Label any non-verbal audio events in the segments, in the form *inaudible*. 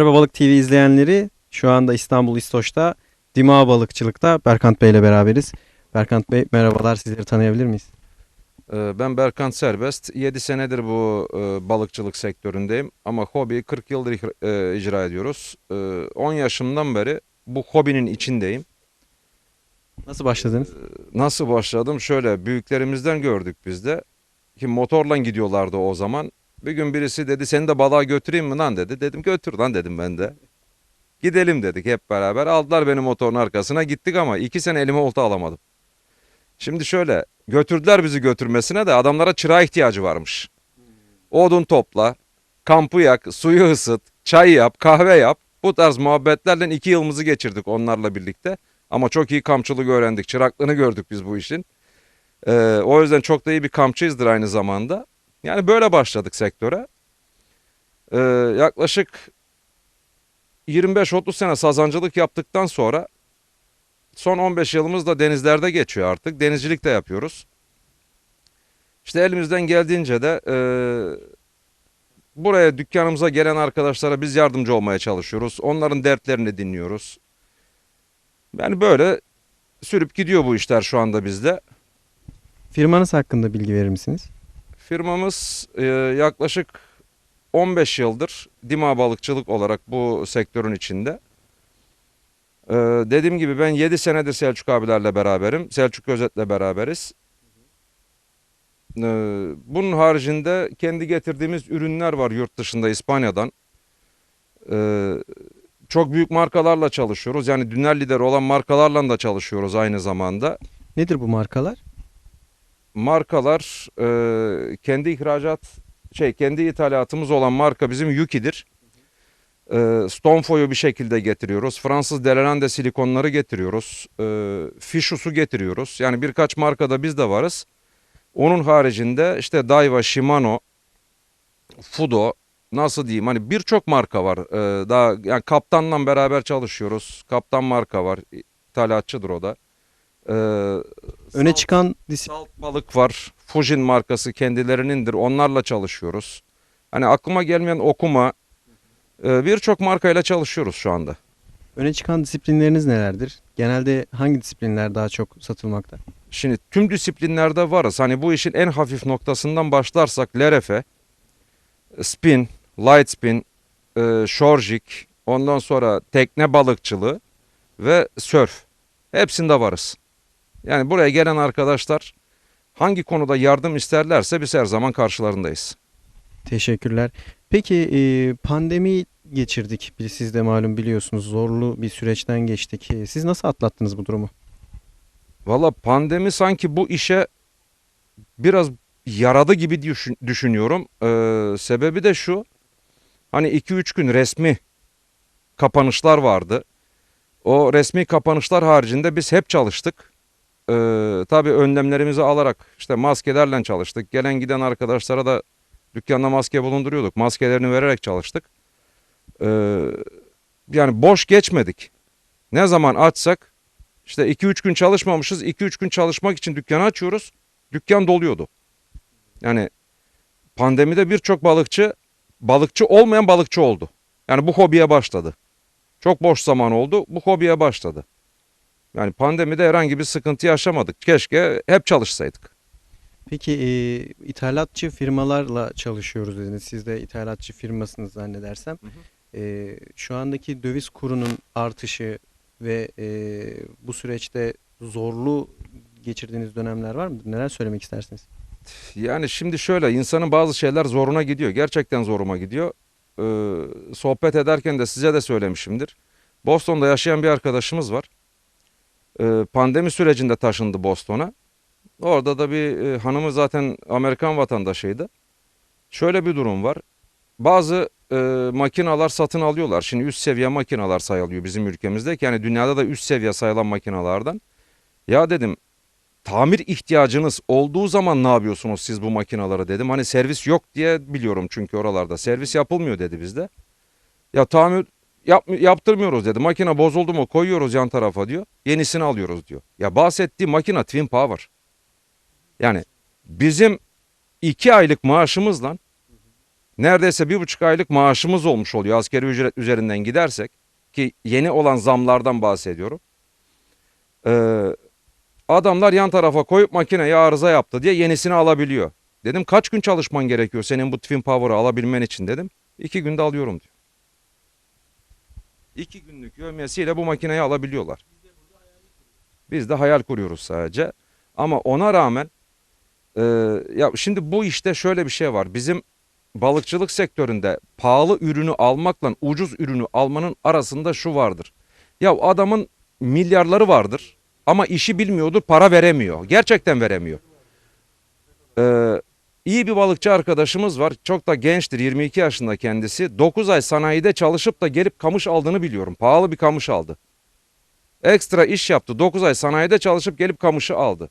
Merhaba Balık TV izleyenleri. Şu anda İstanbul İstoç'ta Dima Balıkçılık'ta Berkant Bey ile beraberiz. Berkant Bey merhabalar sizleri tanıyabilir miyiz? Ee, Ben Berkant Serbest. 7 senedir bu e, balıkçılık sektöründeyim ama hobiyi 40 yıldır icra- e, icra ediyoruz. Ee, 10 yaşımdan beri bu hobinin içindeyim. Nasıl başladınız? Nasıl başladım? Şöyle büyüklerimizden gördük biz de ki motorla gidiyorlardı o zaman. Bir gün birisi dedi seni de balığa götüreyim mi lan dedi. Dedim götür lan dedim ben de. Gidelim dedik hep beraber. Aldılar beni motorun arkasına gittik ama iki sene elime olta alamadım. Şimdi şöyle götürdüler bizi götürmesine de adamlara çırağa ihtiyacı varmış. Odun topla, kampı yak, suyu ısıt, çay yap, kahve yap. Bu tarz muhabbetlerle iki yılımızı geçirdik onlarla birlikte. Ama çok iyi kampçılık öğrendik. Çıraklığını gördük biz bu işin. Ee, o yüzden çok da iyi bir kampçıyızdır aynı zamanda. Yani böyle başladık sektöre. Ee, yaklaşık 25-30 sene sazancılık yaptıktan sonra son 15 yılımız da denizlerde geçiyor artık. Denizcilik de yapıyoruz. İşte elimizden geldiğince de e, buraya dükkanımıza gelen arkadaşlara biz yardımcı olmaya çalışıyoruz. Onların dertlerini dinliyoruz. Yani böyle sürüp gidiyor bu işler şu anda bizde. Firmanız hakkında bilgi verir misiniz? Firmamız e, yaklaşık 15 yıldır Dima balıkçılık olarak bu sektörün içinde. E, dediğim gibi ben 7 senedir Selçuk abilerle beraberim. Selçuk Özet'le beraberiz. E, bunun haricinde kendi getirdiğimiz ürünler var yurt dışında İspanya'dan. E, çok büyük markalarla çalışıyoruz. Yani dünya lideri olan markalarla da çalışıyoruz aynı zamanda. Nedir bu markalar? Markalar e, kendi ihracat şey kendi ithalatımız olan marka bizim Yuki'dir. E, Stonefo'yu bir şekilde getiriyoruz. Fransız Delorande silikonları getiriyoruz. E, Fishus'u getiriyoruz. Yani birkaç markada biz de varız. Onun haricinde işte Daiwa, Shimano, Fudo nasıl diyeyim hani birçok marka var. E, daha yani Kaptan'la beraber çalışıyoruz. Kaptan marka var. İthalatçıdır o da. E, Öne çıkan disiplin Salt balık var. Fujin markası kendilerinindir. Onlarla çalışıyoruz. Hani aklıma gelmeyen okuma e, birçok markayla çalışıyoruz şu anda. öne çıkan disiplinleriniz nelerdir? Genelde hangi disiplinler daha çok satılmakta? Şimdi tüm disiplinlerde varız. Hani bu işin en hafif noktasından başlarsak LRF, spin, light spin, e, shorjik, ondan sonra tekne balıkçılığı ve surf. Hepsinde varız. Yani buraya gelen arkadaşlar hangi konuda yardım isterlerse biz her zaman karşılarındayız. Teşekkürler. Peki e, pandemi geçirdik. Siz de malum biliyorsunuz zorlu bir süreçten geçtik. E, Siz nasıl atlattınız bu durumu? Valla pandemi sanki bu işe biraz yaradı gibi düşün- düşünüyorum. Ee, sebebi de şu. Hani 2-3 gün resmi kapanışlar vardı. O resmi kapanışlar haricinde biz hep çalıştık. Ee, tabii önlemlerimizi alarak işte maskelerle çalıştık. Gelen giden arkadaşlara da dükkanda maske bulunduruyorduk. Maskelerini vererek çalıştık. Ee, yani boş geçmedik. Ne zaman açsak işte 2-3 gün çalışmamışız. 2-3 gün çalışmak için dükkanı açıyoruz. Dükkan doluyordu. Yani pandemide birçok balıkçı balıkçı olmayan balıkçı oldu. Yani bu hobiye başladı. Çok boş zaman oldu. Bu hobiye başladı. Yani pandemide herhangi bir sıkıntı yaşamadık. Keşke hep çalışsaydık. Peki e, ithalatçı firmalarla çalışıyoruz dediniz. Siz de ithalatçı firmasınız zannedersem. Hı E, şu andaki döviz kurunun artışı ve e, bu süreçte zorlu geçirdiğiniz dönemler var mı? Neler söylemek istersiniz? Yani şimdi şöyle insanın bazı şeyler zoruna gidiyor. Gerçekten zoruma gidiyor. Ee, sohbet ederken de size de söylemişimdir. Boston'da yaşayan bir arkadaşımız var. Ee, pandemi sürecinde taşındı Boston'a. Orada da bir e, hanımı zaten Amerikan vatandaşıydı. Şöyle bir durum var. Bazı e, makinalar satın alıyorlar. Şimdi üst seviye makinalar sayılıyor bizim ülkemizde. Yani dünyada da üst seviye sayılan makinalardan. Ya dedim tamir ihtiyacınız olduğu zaman ne yapıyorsunuz siz bu makinalara dedim. Hani servis yok diye biliyorum çünkü oralarda. Servis yapılmıyor dedi bizde. Ya tamir yap, yaptırmıyoruz dedi. Makine bozuldu mu koyuyoruz yan tarafa diyor. Yenisini alıyoruz diyor. Ya bahsettiği makine Twin Power. Yani bizim iki aylık maaşımızla neredeyse bir buçuk aylık maaşımız olmuş oluyor askeri ücret üzerinden gidersek ki yeni olan zamlardan bahsediyorum. Ee, adamlar yan tarafa koyup makineyi arıza yaptı diye yenisini alabiliyor. Dedim kaç gün çalışman gerekiyor senin bu Twin Power'ı alabilmen için dedim. İki günde alıyorum diyor. İki günlük yövmiyesiyle bu makineyi alabiliyorlar. Biz de hayal kuruyoruz sadece. Ama ona rağmen e, ya şimdi bu işte şöyle bir şey var. Bizim balıkçılık sektöründe pahalı ürünü almakla ucuz ürünü almanın arasında şu vardır. Ya adamın milyarları vardır ama işi bilmiyordur, para veremiyor. Gerçekten veremiyor. Ee, iyi bir balıkçı arkadaşımız var. Çok da gençtir, 22 yaşında kendisi. 9 ay sanayide çalışıp da gelip kamış aldığını biliyorum. Pahalı bir kamış aldı. Ekstra iş yaptı. 9 ay sanayide çalışıp gelip kamışı aldı.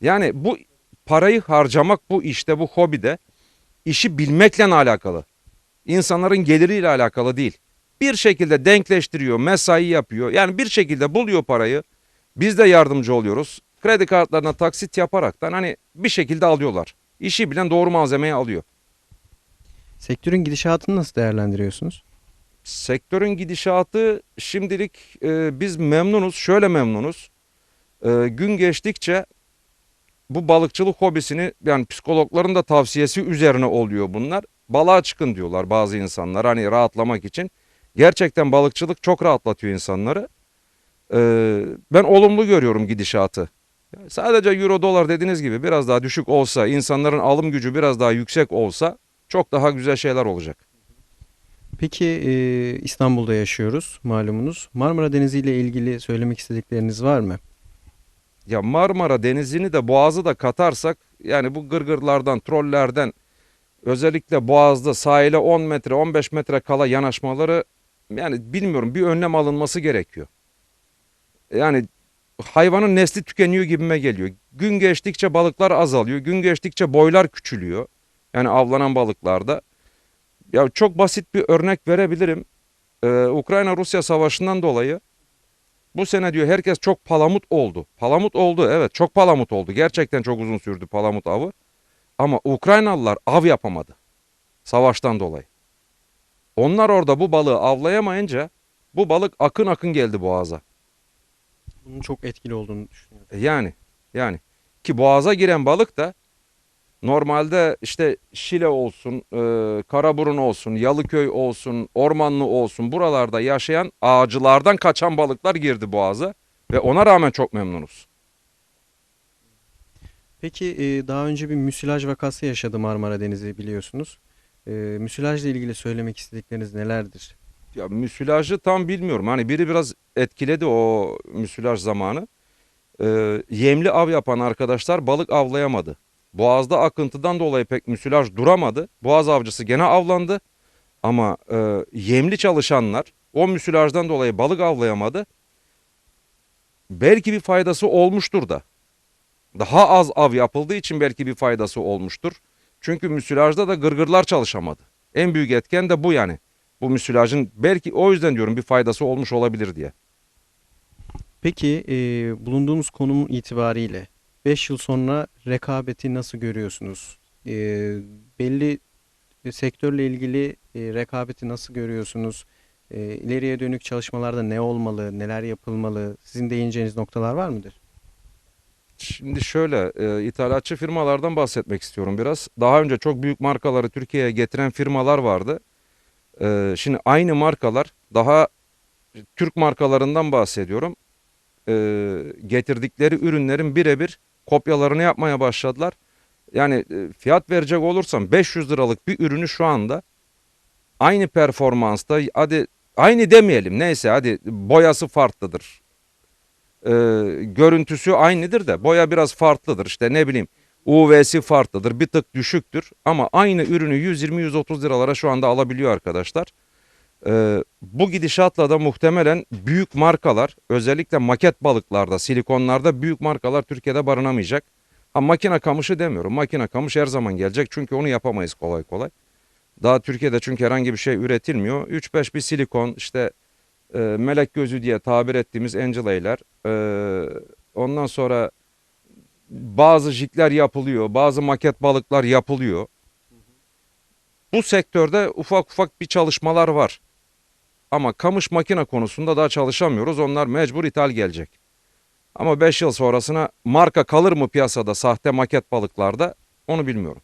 Yani bu parayı harcamak bu işte, bu hobide işi bilmekle alakalı. İnsanların geliriyle alakalı değil. Bir şekilde denkleştiriyor, mesai yapıyor. Yani bir şekilde buluyor parayı. Biz de yardımcı oluyoruz. Kredi kartlarına taksit yaparaktan hani bir şekilde alıyorlar. İşi bilen doğru malzemeyi alıyor. Sektörün gidişatını nasıl değerlendiriyorsunuz? Sektörün gidişatı şimdilik e, biz memnunuz. Şöyle memnunuz. E, gün geçtikçe bu balıkçılık hobisini yani psikologların da tavsiyesi üzerine oluyor bunlar. Balığa çıkın diyorlar bazı insanlar hani rahatlamak için. Gerçekten balıkçılık çok rahatlatıyor insanları. E, ben olumlu görüyorum gidişatı. Sadece euro dolar dediğiniz gibi biraz daha düşük olsa, insanların alım gücü biraz daha yüksek olsa çok daha güzel şeyler olacak. Peki e, İstanbul'da yaşıyoruz malumunuz. Marmara Denizi ile ilgili söylemek istedikleriniz var mı? Ya Marmara Denizi'ni de Boğaz'ı da katarsak yani bu gırgırlardan, trollerden özellikle Boğaz'da sahile 10 metre, 15 metre kala yanaşmaları yani bilmiyorum bir önlem alınması gerekiyor. Yani hayvanın nesli tükeniyor gibime geliyor. Gün geçtikçe balıklar azalıyor. Gün geçtikçe boylar küçülüyor. Yani avlanan balıklarda. Ya çok basit bir örnek verebilirim. Ee, Ukrayna-Rusya savaşından dolayı bu sene diyor herkes çok palamut oldu. Palamut oldu evet çok palamut oldu. Gerçekten çok uzun sürdü palamut avı. Ama Ukraynalılar av yapamadı. Savaştan dolayı. Onlar orada bu balığı avlayamayınca bu balık akın akın geldi boğaza. Bunun çok etkili olduğunu düşünüyorum. E Yani yani ki boğaza giren balık da normalde işte Şile olsun, e, Karaburun olsun, Yalıköy olsun, Ormanlı olsun buralarda yaşayan ağacılardan kaçan balıklar girdi boğaza ve ona rağmen çok memnunuz. Peki e, daha önce bir müsilaj vakası yaşadı Marmara Denizi biliyorsunuz. E, müsilajla ilgili söylemek istedikleriniz nelerdir? Ya müsilajı tam bilmiyorum. Hani biri biraz etkiledi o müsilaj zamanı. Ee, yemli av yapan arkadaşlar balık avlayamadı. Boğazda akıntıdan dolayı pek müsilaj duramadı. Boğaz avcısı gene avlandı. Ama e, yemli çalışanlar o müsilajdan dolayı balık avlayamadı. Belki bir faydası olmuştur da. Daha az av yapıldığı için belki bir faydası olmuştur. Çünkü müsilajda da gırgırlar çalışamadı. En büyük etken de bu yani. Bu müsilajın belki o yüzden diyorum bir faydası olmuş olabilir diye. Peki e, bulunduğumuz konum itibariyle 5 yıl sonra rekabeti nasıl görüyorsunuz? E, belli sektörle ilgili e, rekabeti nasıl görüyorsunuz? E, ileriye dönük çalışmalarda ne olmalı, neler yapılmalı? Sizin değineceğiniz noktalar var mıdır? Şimdi şöyle e, ithalatçı firmalardan bahsetmek istiyorum biraz. Daha önce çok büyük markaları Türkiye'ye getiren firmalar vardı. E, şimdi aynı markalar daha Türk markalarından bahsediyorum. E, getirdikleri ürünlerin birebir kopyalarını yapmaya başladılar. Yani e, fiyat verecek olursam 500 liralık bir ürünü şu anda aynı performansta hadi aynı demeyelim neyse hadi boyası farklıdır. E, görüntüsü aynıdır da boya biraz farklıdır işte ne bileyim UV'si farklıdır bir tık düşüktür ama aynı ürünü 120-130 liralara şu anda alabiliyor arkadaşlar. Ee, bu gidişatla da muhtemelen büyük markalar özellikle maket balıklarda, silikonlarda büyük markalar Türkiye'de barınamayacak. Ha makine kamışı demiyorum. Makine kamış her zaman gelecek çünkü onu yapamayız kolay kolay. Daha Türkiye'de çünkü herhangi bir şey üretilmiyor. 3-5 bir silikon işte e, melek gözü diye tabir ettiğimiz angela'ylar. E, ondan sonra bazı jikler yapılıyor, bazı maket balıklar yapılıyor. bu sektörde ufak ufak bir çalışmalar var. Ama kamış makine konusunda daha çalışamıyoruz. Onlar mecbur ithal gelecek. Ama 5 yıl sonrasına marka kalır mı piyasada sahte maket balıklarda onu bilmiyorum.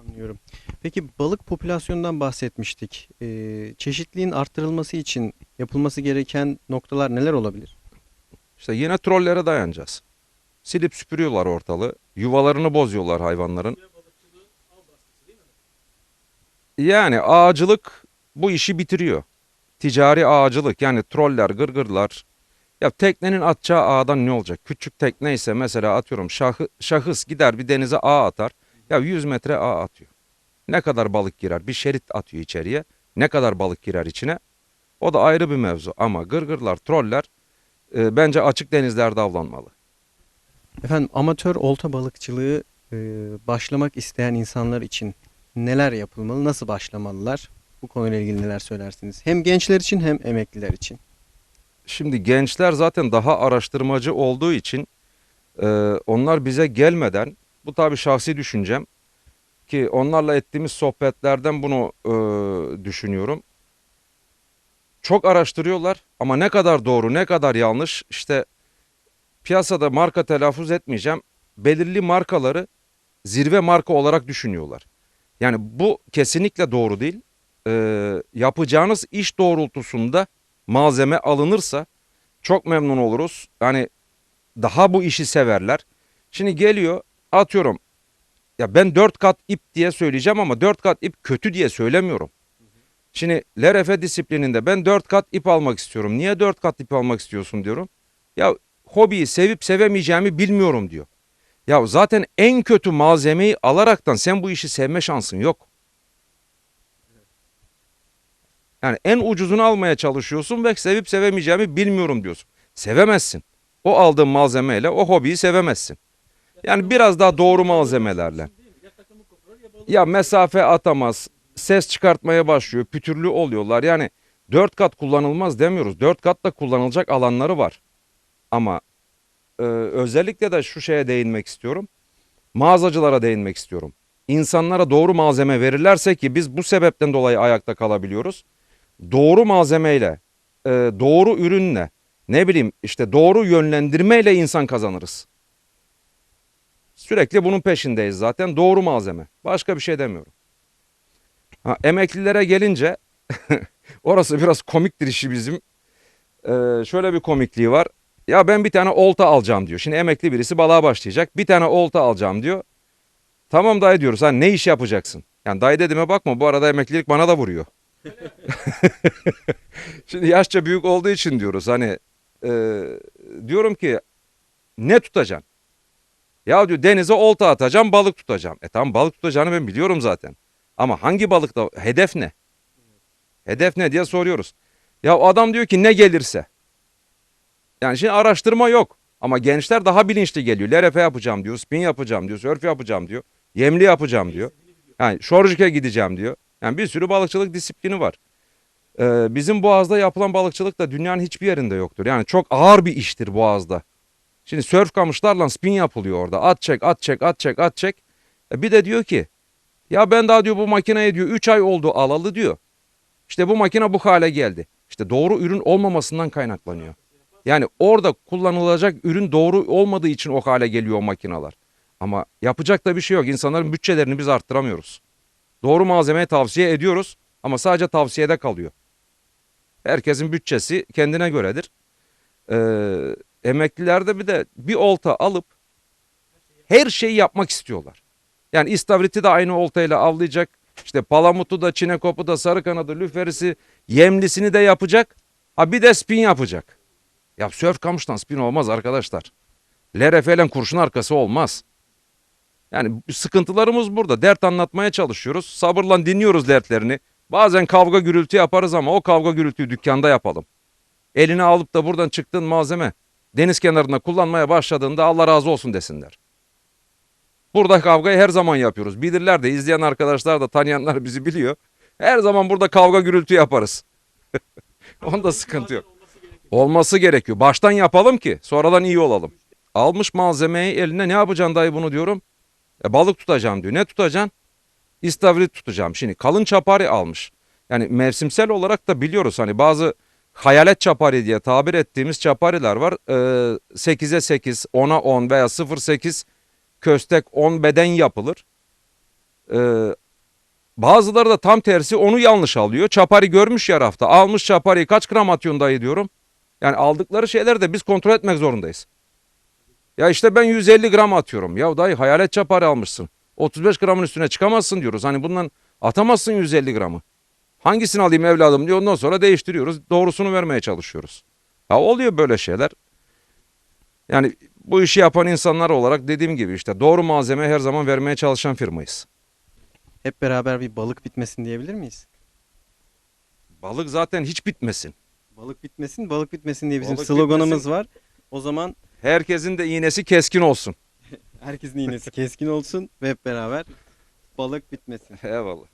Anlıyorum. Peki balık popülasyonundan bahsetmiştik. Ee, çeşitliliğin arttırılması için yapılması gereken noktalar neler olabilir? İşte yine trollere dayanacağız. Silip süpürüyorlar ortalığı. Yuvalarını bozuyorlar hayvanların. Yani ağacılık bu işi bitiriyor. Ticari ağacılık yani troller, gırgırlar. Ya teknenin atacağı ağdan ne olacak? Küçük tekne ise mesela atıyorum şahı, şahıs gider bir denize ağ atar. Ya 100 metre ağ atıyor. Ne kadar balık girer? Bir şerit atıyor içeriye. Ne kadar balık girer içine? O da ayrı bir mevzu. Ama gırgırlar, troller e, bence açık denizlerde avlanmalı. Efendim amatör olta balıkçılığı e, başlamak isteyen insanlar için neler yapılmalı, nasıl başlamalılar? Bu konuyla ilgili neler söylersiniz? Hem gençler için hem emekliler için. Şimdi gençler zaten daha araştırmacı olduğu için e, onlar bize gelmeden bu tabii şahsi düşüncem ki onlarla ettiğimiz sohbetlerden bunu e, düşünüyorum. Çok araştırıyorlar ama ne kadar doğru ne kadar yanlış işte piyasada marka telaffuz etmeyeceğim belirli markaları zirve marka olarak düşünüyorlar. Yani bu kesinlikle doğru değil. E, yapacağınız iş doğrultusunda malzeme alınırsa çok memnun oluruz. Yani daha bu işi severler. Şimdi geliyor atıyorum ya ben dört kat ip diye söyleyeceğim ama dört kat ip kötü diye söylemiyorum. Şimdi LRF disiplininde ben dört kat ip almak istiyorum. Niye dört kat ip almak istiyorsun diyorum. Ya hobiyi sevip sevemeyeceğimi bilmiyorum diyor. Ya zaten en kötü malzemeyi alaraktan sen bu işi sevme şansın yok. Yani en ucuzunu almaya çalışıyorsun ve sevip sevemeyeceğimi bilmiyorum diyorsun. Sevemezsin. O aldığın malzemeyle o hobiyi sevemezsin. Yani biraz daha doğru malzemelerle. Ya mesafe atamaz, ses çıkartmaya başlıyor, pütürlü oluyorlar. Yani dört kat kullanılmaz demiyoruz. Dört kat da kullanılacak alanları var. Ama e, özellikle de şu şeye değinmek istiyorum. Mağazacılara değinmek istiyorum. İnsanlara doğru malzeme verirlerse ki biz bu sebepten dolayı ayakta kalabiliyoruz doğru malzemeyle, e, doğru ürünle, ne bileyim işte doğru yönlendirmeyle insan kazanırız. Sürekli bunun peşindeyiz zaten. Doğru malzeme. Başka bir şey demiyorum. Ha, emeklilere gelince *laughs* orası biraz komiktir işi bizim. Ee, şöyle bir komikliği var. Ya ben bir tane olta alacağım diyor. Şimdi emekli birisi balığa başlayacak. Bir tane olta alacağım diyor. Tamam dayı diyoruz. Ha ne iş yapacaksın? Yani dayı dediğime bakma bu arada emeklilik bana da vuruyor. *laughs* Şimdi yaşça büyük olduğu için diyoruz hani e, diyorum ki ne tutacaksın? Ya diyor denize olta atacağım balık tutacağım. E tamam balık tutacağını ben biliyorum zaten. Ama hangi balıkta hedef ne? Hedef ne diye soruyoruz. Ya adam diyor ki ne gelirse. Yani şimdi araştırma yok. Ama gençler daha bilinçli geliyor. LRF yapacağım diyor, spin yapacağım diyor, surf yapacağım diyor, yemli yapacağım diyor. Yani şorjike gideceğim diyor. Yani bir sürü balıkçılık disiplini var. Ee, bizim Boğaz'da yapılan balıkçılık da dünyanın hiçbir yerinde yoktur. Yani çok ağır bir iştir Boğaz'da. Şimdi sörf kamışlarla spin yapılıyor orada. At çek, at çek, at çek, at çek. E bir de diyor ki ya ben daha diyor bu makineye diyor 3 ay oldu alalı diyor. İşte bu makine bu hale geldi. İşte doğru ürün olmamasından kaynaklanıyor. Yani orada kullanılacak ürün doğru olmadığı için o hale geliyor o makineler. Ama yapacak da bir şey yok. İnsanların bütçelerini biz arttıramıyoruz. Doğru malzemeyi tavsiye ediyoruz ama sadece tavsiyede kalıyor. Herkesin bütçesi kendine göredir. Ee, emeklilerde bir de bir olta alıp her şeyi yapmak istiyorlar. Yani istavriti de aynı oltayla avlayacak. İşte palamutu da, çinekopu da, sarı kanadı, lüferisi, yemlisini de yapacak. Ha bir de spin yapacak. Ya sörf kamıştan spin olmaz arkadaşlar. LRF'len kurşun arkası olmaz. Yani sıkıntılarımız burada. Dert anlatmaya çalışıyoruz. Sabırla dinliyoruz dertlerini. Bazen kavga gürültü yaparız ama o kavga gürültüyü dükkanda yapalım. Eline alıp da buradan çıktığın malzeme deniz kenarında kullanmaya başladığında Allah razı olsun desinler. Burada kavgayı her zaman yapıyoruz. Bilirler de izleyen arkadaşlar da tanıyanlar bizi biliyor. Her zaman burada kavga gürültü yaparız. *laughs* Onda sıkıntı yok. Olması gerekiyor. Baştan yapalım ki sonradan iyi olalım. Almış malzemeyi eline ne yapacaksın dayı bunu diyorum. E, balık tutacağım diyor. Ne tutacaksın? istavrit tutacağım. Şimdi kalın çapari almış. Yani mevsimsel olarak da biliyoruz hani bazı hayalet çapari diye tabir ettiğimiz çapariler var. Ee, 8'e 8, 10'a 10 veya 0.8 köstek 10 beden yapılır. Ee, bazıları da tam tersi onu yanlış alıyor. Çapari görmüş ya rafta. Almış çapariyi kaç gram atıyorsun dayı diyorum. Yani aldıkları şeyleri de biz kontrol etmek zorundayız. Ya işte ben 150 gram atıyorum. Ya dayı hayalet çapari almışsın. 35 gramın üstüne çıkamazsın diyoruz. Hani bundan atamazsın 150 gramı. Hangisini alayım evladım diyor. Ondan sonra değiştiriyoruz. Doğrusunu vermeye çalışıyoruz. Ya oluyor böyle şeyler. Yani bu işi yapan insanlar olarak dediğim gibi işte doğru malzeme her zaman vermeye çalışan firmayız. Hep beraber bir balık bitmesin diyebilir miyiz? Balık zaten hiç bitmesin. Balık bitmesin, balık bitmesin diye bizim Balık sloganımız bitmesin. var. O zaman Herkesin de iğnesi keskin olsun. *laughs* herkesin iğnesi keskin olsun ve hep beraber balık bitmesin. Eyvallah.